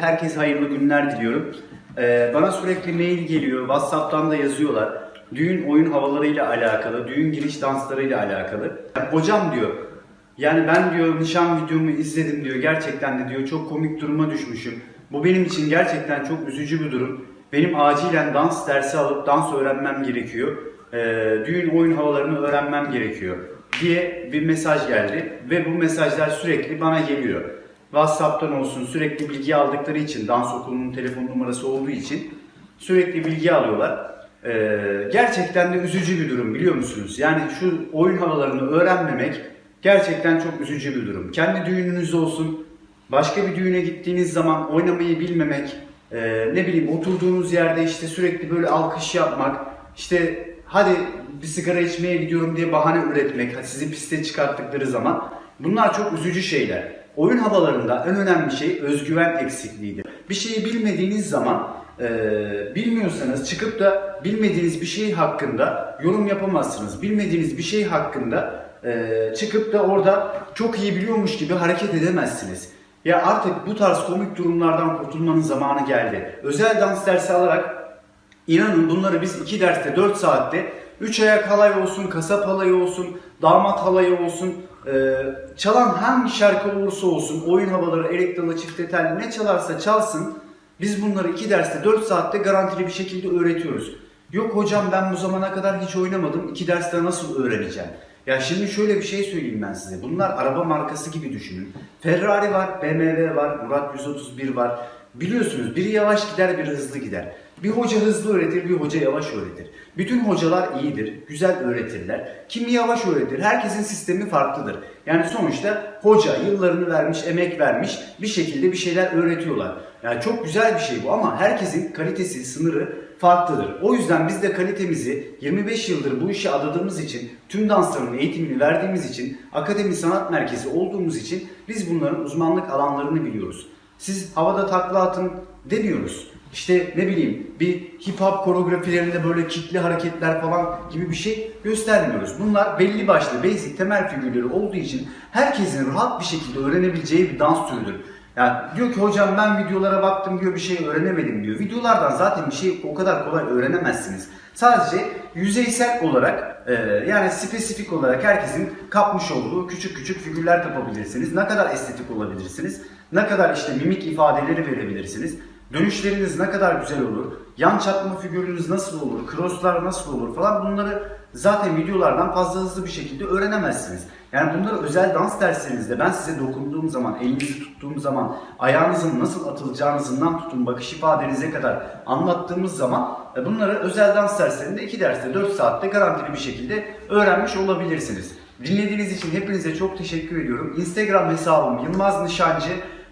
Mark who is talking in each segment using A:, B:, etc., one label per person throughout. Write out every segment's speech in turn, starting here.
A: Herkese hayırlı günler diliyorum. Ee, bana sürekli mail geliyor, WhatsApp'tan da yazıyorlar. Düğün oyun havalarıyla alakalı, düğün giriş danslarıyla alakalı. Hocam diyor, yani ben diyor nişan videomu izledim diyor. Gerçekten de diyor çok komik duruma düşmüşüm. Bu benim için gerçekten çok üzücü bir durum. Benim acilen dans dersi alıp dans öğrenmem gerekiyor. Ee, düğün oyun havalarını öğrenmem gerekiyor diye bir mesaj geldi ve bu mesajlar sürekli bana geliyor. WhatsApp'tan olsun sürekli bilgi aldıkları için dans okulunun telefon numarası olduğu için sürekli bilgi alıyorlar. Ee, gerçekten de üzücü bir durum biliyor musunuz? Yani şu oyun havalarını öğrenmemek gerçekten çok üzücü bir durum. Kendi düğününüz olsun, başka bir düğüne gittiğiniz zaman oynamayı bilmemek, e, ne bileyim oturduğunuz yerde işte sürekli böyle alkış yapmak, işte hadi bir sigara içmeye gidiyorum diye bahane üretmek, sizi piste çıkarttıkları zaman bunlar çok üzücü şeyler. Oyun havalarında en önemli şey özgüven eksikliğidir. Bir şeyi bilmediğiniz zaman e, bilmiyorsanız çıkıp da bilmediğiniz bir şey hakkında yorum yapamazsınız. Bilmediğiniz bir şey hakkında e, çıkıp da orada çok iyi biliyormuş gibi hareket edemezsiniz. Ya artık bu tarz komik durumlardan kurtulmanın zamanı geldi. Özel dans dersi alarak İnanın bunları biz 2 derste 4 saatte 3 ayak halay olsun, kasap halayı olsun, damat halayı olsun, e, çalan hangi şarkı olursa olsun, oyun havaları, elektralı, çifte telli ne çalarsa çalsın biz bunları 2 derste 4 saatte garantili bir şekilde öğretiyoruz. Yok hocam ben bu zamana kadar hiç oynamadım, 2 derste nasıl öğreneceğim? Ya şimdi şöyle bir şey söyleyeyim ben size. Bunlar araba markası gibi düşünün. Ferrari var, BMW var, Murat 131 var. Biliyorsunuz biri yavaş gider, biri hızlı gider. Bir hoca hızlı öğretir, bir hoca yavaş öğretir. Bütün hocalar iyidir, güzel öğretirler. Kimi yavaş öğretir, herkesin sistemi farklıdır. Yani sonuçta hoca yıllarını vermiş, emek vermiş bir şekilde bir şeyler öğretiyorlar. Yani çok güzel bir şey bu ama herkesin kalitesi, sınırı farklıdır. O yüzden biz de kalitemizi 25 yıldır bu işe adadığımız için, tüm dansların eğitimini verdiğimiz için, akademi sanat merkezi olduğumuz için biz bunların uzmanlık alanlarını biliyoruz. Siz havada takla atın demiyoruz. İşte ne bileyim bir hip hop koreografilerinde böyle kitli hareketler falan gibi bir şey göstermiyoruz. Bunlar belli başlı basic temel figürleri olduğu için herkesin rahat bir şekilde öğrenebileceği bir dans türüdür. Yani diyor ki hocam ben videolara baktım diyor bir şey öğrenemedim diyor. Videolardan zaten bir şey o kadar kolay öğrenemezsiniz. Sadece yüzeysel olarak e, yani spesifik olarak herkesin kapmış olduğu küçük küçük figürler kapabilirsiniz. Ne kadar estetik olabilirsiniz. Ne kadar işte mimik ifadeleri verebilirsiniz. Dönüşleriniz ne kadar güzel olur, yan çatma figürünüz nasıl olur, crosslar nasıl olur falan bunları zaten videolardan fazla hızlı bir şekilde öğrenemezsiniz. Yani bunları özel dans derslerinizde ben size dokunduğum zaman, elinizi tuttuğum zaman, ayağınızın nasıl atılacağınızından tutun bakış ifadenize kadar anlattığımız zaman e, bunları özel dans derslerinde 2 derste 4 saatte garantili bir şekilde öğrenmiş olabilirsiniz. Dinlediğiniz için hepinize çok teşekkür ediyorum. Instagram hesabım Yılmaz Nişancı.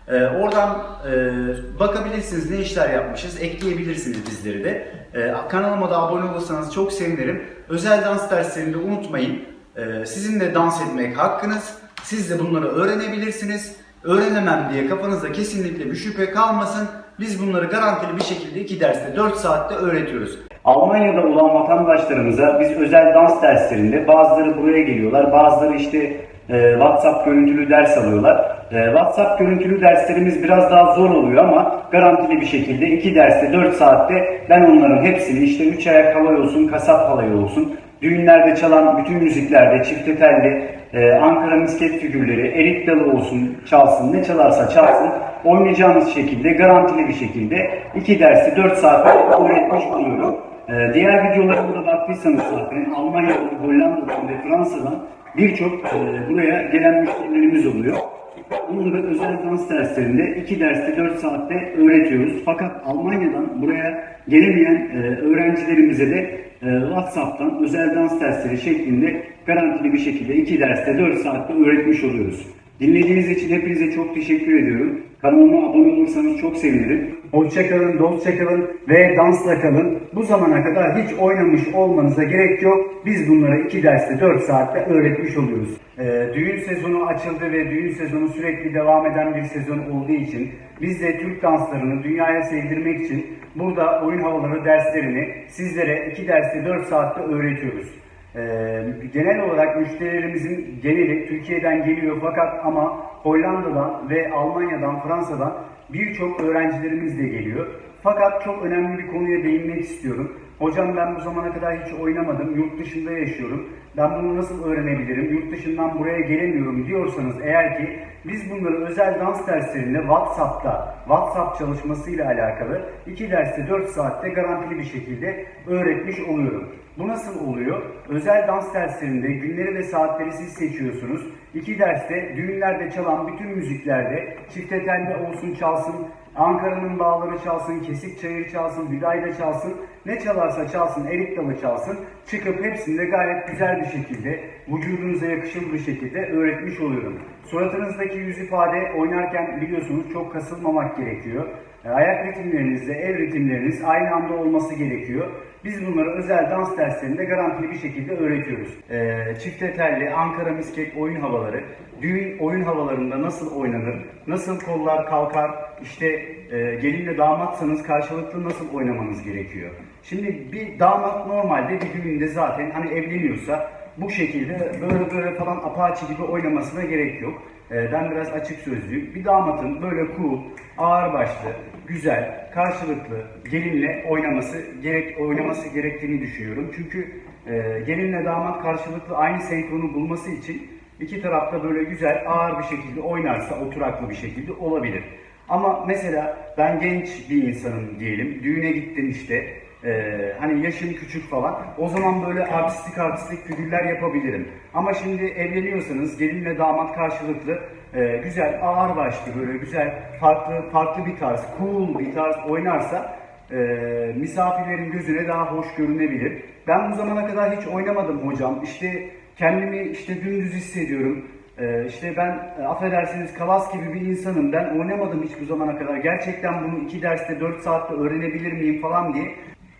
A: Ee, oradan e, bakabilirsiniz ne işler yapmışız, ekleyebilirsiniz bizleri de. Ee, kanalıma da abone olursanız çok sevinirim. Özel dans derslerinde unutmayın. Ee, sizin de dans etmek hakkınız. Siz de bunları öğrenebilirsiniz. Öğrenemem diye kafanızda kesinlikle bir şüphe kalmasın. Biz bunları garantili bir şekilde 2 derste 4 saatte öğretiyoruz. Almanya'da olan vatandaşlarımıza biz özel dans derslerinde bazıları buraya geliyorlar, bazıları işte e, WhatsApp görüntülü ders alıyorlar. E, WhatsApp görüntülü derslerimiz biraz daha zor oluyor ama garantili bir şekilde 2 derste 4 saatte ben onların hepsini işte 3 ayak halay olsun, kasap halayı olsun, düğünlerde çalan bütün müziklerde çifte telli, e, Ankara misket figürleri, erik dalı olsun, çalsın, ne çalarsa çalsın oynayacağımız şekilde garantili bir şekilde 2 dersi 4 saatte öğretmiş oluyorum. E, diğer videolarımda da baktıysanız zaten Almanya'dan, Hollanda'dan ve Fransa'dan birçok e, buraya gelen müşterilerimiz oluyor. Bunları özel dans derslerinde 2 derste 4 saatte öğretiyoruz. Fakat Almanya'dan buraya gelemeyen e, öğrencilerimize de e, WhatsApp'tan özel dans dersleri şeklinde garantili bir şekilde 2 derste 4 saatte öğretmiş oluyoruz. Dinlediğiniz için hepinize çok teşekkür ediyorum. Kanalıma abone olursanız çok sevinirim. Hoşçakalın, dostça kalın ve dansla kalın. Bu zamana kadar hiç oynamış olmanıza gerek yok. Biz bunları 2 derste 4 saatte öğretmiş oluyoruz. Ee, düğün sezonu açıldı ve düğün sezonu sürekli devam eden bir sezon olduğu için biz de Türk danslarını dünyaya sevdirmek için burada oyun havaları derslerini sizlere 2 derste 4 saatte öğretiyoruz. Ee, genel olarak müşterilerimizin geneli Türkiye'den geliyor fakat ama Hollanda'dan ve Almanya'dan, Fransa'dan birçok öğrencilerimiz de geliyor. Fakat çok önemli bir konuya değinmek istiyorum. Hocam ben bu zamana kadar hiç oynamadım, yurt dışında yaşıyorum. Ben bunu nasıl öğrenebilirim, yurt dışından buraya gelemiyorum diyorsanız eğer ki biz bunları özel dans derslerinde WhatsApp'ta, WhatsApp çalışmasıyla alakalı 2 derste 4 saatte garantili bir şekilde öğretmiş oluyorum. Bu nasıl oluyor? Özel dans derslerinde günleri ve saatleri siz seçiyorsunuz. İki derste düğünlerde çalan bütün müziklerde çifte telli olsun çalsın, Ankara'nın bağları çalsın, kesik çayır çalsın, vidayda çalsın, ne çalarsa çalsın, erik dalı çalsın, çıkıp hepsini de gayet güzel bir şekilde, vücudunuza yakışır bir şekilde öğretmiş oluyorum. Suratınızdaki yüz ifade oynarken biliyorsunuz çok kasılmamak gerekiyor. E, Ayak ritimlerinizle el ritimleriniz aynı anda olması gerekiyor. Biz bunları özel dans derslerinde garantili bir şekilde öğretiyoruz. Ee, çifte telli, Ankara misket oyun havaları, düğün oyun havalarında nasıl oynanır, nasıl kollar kalkar, işte e, gelinle damatsanız karşılıklı nasıl oynamanız gerekiyor. Şimdi bir damat normalde bir düğünde zaten hani evleniyorsa bu şekilde böyle böyle falan apaçi gibi oynamasına gerek yok. Ee, ben biraz açık sözlüyüm. Bir damatın böyle cool, ağır başlı, güzel, karşılıklı gelinle oynaması gerek oynaması gerektiğini düşünüyorum. Çünkü e, gelinle damat karşılıklı aynı senkronu bulması için iki tarafta böyle güzel, ağır bir şekilde oynarsa oturaklı bir şekilde olabilir. Ama mesela ben genç bir insanım diyelim, düğüne gittim işte, ee, hani yaşım küçük falan. O zaman böyle artistik artistik figürler yapabilirim. Ama şimdi evleniyorsanız gelinle damat karşılıklı e, güzel ağır başlı böyle güzel farklı farklı bir tarz, cool bir tarz oynarsa e, misafirlerin gözüne daha hoş görünebilir. Ben bu zamana kadar hiç oynamadım hocam. İşte kendimi işte dümdüz hissediyorum. Ee, işte ben e, affedersiniz kalas gibi bir insanım. Ben oynamadım hiç bu zamana kadar. Gerçekten bunu iki derste dört saatte öğrenebilir miyim falan diye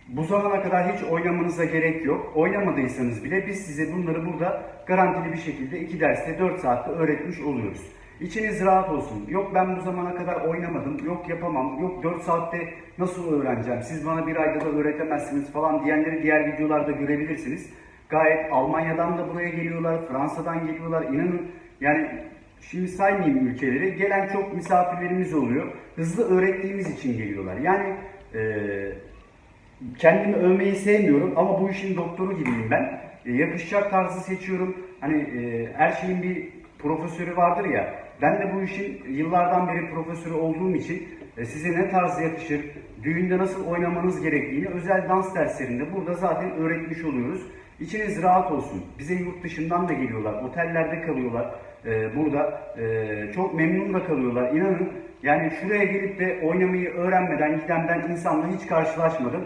A: bu zamana kadar hiç oynamanıza gerek yok. Oynamadıysanız bile biz size bunları burada garantili bir şekilde 2 derste 4 saatte öğretmiş oluyoruz. İçiniz rahat olsun. Yok ben bu zamana kadar oynamadım, yok yapamam, yok 4 saatte nasıl öğreneceğim, siz bana bir ayda da öğretemezsiniz falan diyenleri diğer videolarda görebilirsiniz. Gayet Almanya'dan da buraya geliyorlar, Fransa'dan geliyorlar. İnanın yani şimdi saymayayım ülkeleri, gelen çok misafirlerimiz oluyor. Hızlı öğrettiğimiz için geliyorlar. Yani eee kendimi övmeyi sevmiyorum ama bu işin doktoru gibiyim ben. E, yakışacak tarzı seçiyorum. Hani e, her şeyin bir profesörü vardır ya. Ben de bu işin yıllardan beri profesörü olduğum için e, size ne tarz yakışır, düğünde nasıl oynamanız gerektiğini özel dans derslerinde burada zaten öğretmiş oluyoruz. İçiniz rahat olsun. Bize yurt dışından da geliyorlar, otellerde kalıyorlar. E, burada e, çok memnun da kalıyorlar. İnanın yani şuraya gelip de oynamayı öğrenmeden giden ben insanla hiç karşılaşmadım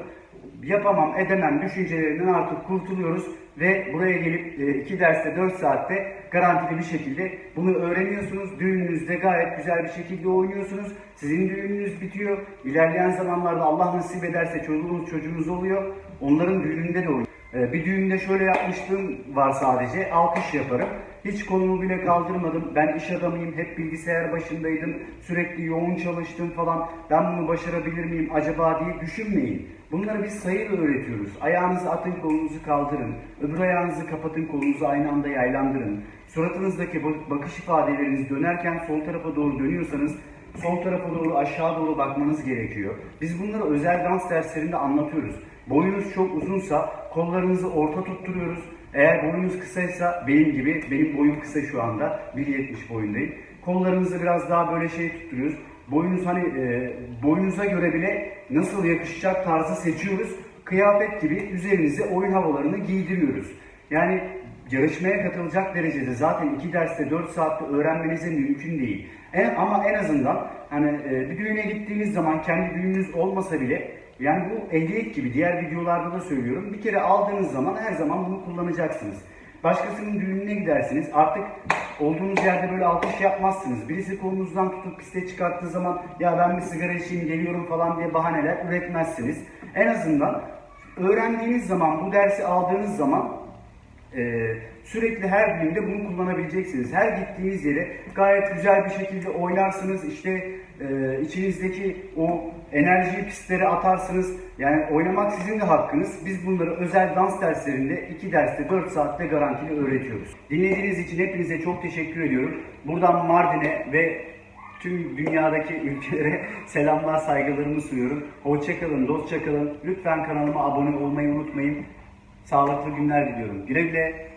A: yapamam, edemem düşüncelerinden artık kurtuluyoruz ve buraya gelip 2 derste 4 saatte garantili bir şekilde bunu öğreniyorsunuz. Düğününüzde gayet güzel bir şekilde oynuyorsunuz. Sizin düğününüz bitiyor. İlerleyen zamanlarda Allah nasip ederse çocuğunuz çocuğunuz oluyor. Onların düğününde de oynuyor. Ee, Bir düğünde şöyle yapmışlığım var sadece. Alkış yaparım. Hiç kolumu bile kaldırmadım. Ben iş adamıyım. Hep bilgisayar başındaydım. Sürekli yoğun çalıştım falan. Ben bunu başarabilir miyim acaba diye düşünmeyin. Bunları biz sayıyla öğretiyoruz. Ayağınızı atın, kolunuzu kaldırın. Öbür ayağınızı kapatın, kolunuzu aynı anda yaylandırın. Suratınızdaki bak- bakış ifadeleriniz dönerken sol tarafa doğru dönüyorsanız sol tarafa doğru aşağı doğru bakmanız gerekiyor. Biz bunları özel dans derslerinde anlatıyoruz. Boyunuz çok uzunsa kollarınızı orta tutturuyoruz. Eğer boyunuz kısaysa benim gibi, benim boyum kısa şu anda, 1.70 boyundayım. Kollarınızı biraz daha böyle şey tutturuyoruz. Boyunuz hani e, boyunuza göre bile nasıl yakışacak tarzı seçiyoruz. Kıyafet gibi üzerinize oyun havalarını giydiriyoruz. Yani yarışmaya katılacak derecede zaten iki derste 4 saatte öğrenmenize mümkün değil. En, ama en azından hani e, bir düğüne gittiğiniz zaman kendi düğününüz olmasa bile yani bu ehliyet gibi diğer videolarda da söylüyorum. Bir kere aldığınız zaman her zaman bunu kullanacaksınız. Başkasının düğününe gidersiniz. Artık olduğunuz yerde böyle alkış yapmazsınız. Birisi kolunuzdan tutup piste çıkarttığı zaman ya ben bir sigara içeyim geliyorum falan diye bahaneler üretmezsiniz. En azından öğrendiğiniz zaman, bu dersi aldığınız zaman e, sürekli her düğünde bunu kullanabileceksiniz. Her gittiğiniz yere gayet güzel bir şekilde oynarsınız. İşte e, içinizdeki o enerjiyi pistlere atarsınız. Yani oynamak sizin de hakkınız. Biz bunları özel dans derslerinde 2 derste 4 saatte garantili öğretiyoruz. Dinlediğiniz için hepinize çok teşekkür ediyorum. Buradan Mardin'e ve tüm dünyadaki ülkelere selamlar, saygılarımı sunuyorum. Hoşçakalın, dostça kalın. Lütfen kanalıma abone olmayı unutmayın. Sağlıklı günler diliyorum. Güle güle.